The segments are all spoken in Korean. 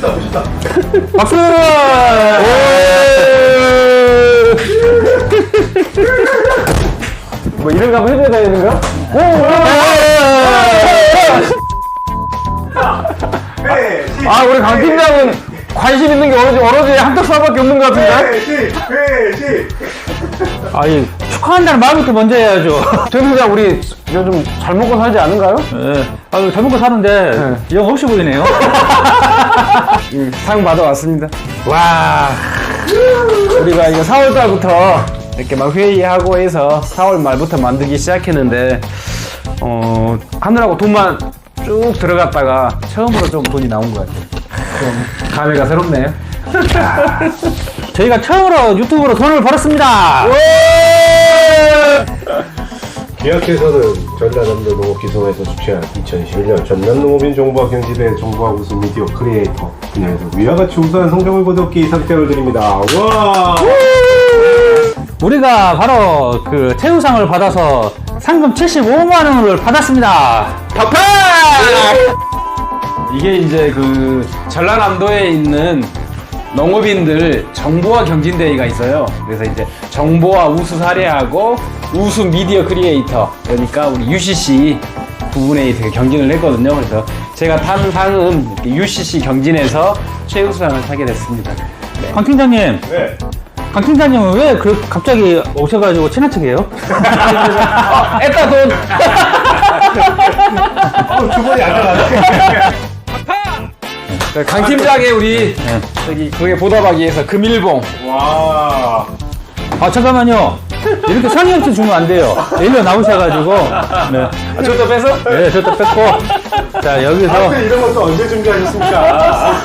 멋있다 멋있다 박수! 뭐 이런 거 한번 해줘야 되는 거야? 회식 아, 우리 강 팀장은 관심 있는 게 오로지, 오로지 한턱사밖에 없는 것 같은데? 회식 회식 아니, 축하한다는 말부터 먼저 해야죠. 정 팀장, 우리 요즘 잘 먹고 살지 않은가요? 예. 아, 잘 먹고 사는데, 영 없이 보이네요. 상 받아왔습니다. 와. 우리가 이거 4월 달부터 이렇게 막 회의하고 해서 4월 말부터 만들기 시작했는데, 어, 하느라고 돈만 쭉 들어갔다가 처음으로 좀 돈이 나온 것 같아요. 좀 감회가 새롭네요. 저희가 처음으로 유튜브로 돈을 벌었습니다. 기약에서는 전라남도 농업기성에서 주최한 2011년 전남농업인 정보화 경지대 정보화 우수 미디어 크리에이터 분야에서 위와 같이 우수한 성적을 거뒀기 상장을 드립니다. 와! 우리가 바로 그 최우상을 받아서 상금 75만 원을 받았습니다. 팍팍! 이게 이제 그 전라남도에 있는 농업인들 정보화 경진대회가 있어요. 그래서 이제 정보화 우수 사례하고 우수 미디어 크리에이터 그러니까 우리 UCC 부분에 되게 경진을 했거든요. 그래서 제가 탄 상은 UCC 경진에서 최우수상을 타게 됐습니다. 강 팀장님, 네. 강 팀장님은 왜 그 갑자기 오셔가지고 친한 척이에요? 아, 에따 돈! 어, 주머니 안전하네. 강 팀장의 우리 저기 그게 보답하기 위해서 금일봉 와. 아 잠깐만요. 이렇게 상의 없이 주면 안 돼요. 일로 나오셔가지고, 네, 아, 저도 빼서 네, 저도 뺐고, 자 여기서 근데 이런 것도 언제 준비하셨습니까?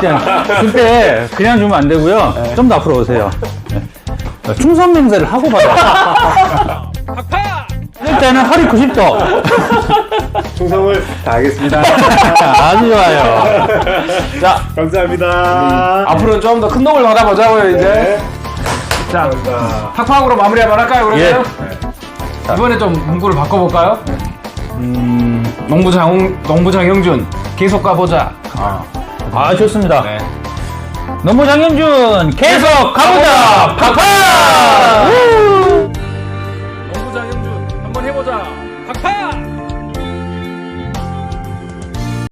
그냥 줄때 그냥 주면 안 되고요. 좀 더 앞으로 오세요. 네. 충성 맹세를 하고 받아. 이럴 때는 허리 90도. 충성을 다하겠습니다. 아주 좋아요. 자, 감사합니다. 음, 앞으로는 좀 더 큰 놈을 받아보자고요, 네. 이제. 자, 감사합니다. 탁팡으로 마무리 한번 할까요, 그러면? 예. 자. 이번에 좀 문구를 바꿔볼까요? 네. 음, 농부 장, 농부 장영준, 계속 가보자. 아, 아 좋습니다. 네. 농부 장영준 계속 가보자 팍팍. 농부 장영준, 한번 해보자. 팍팍!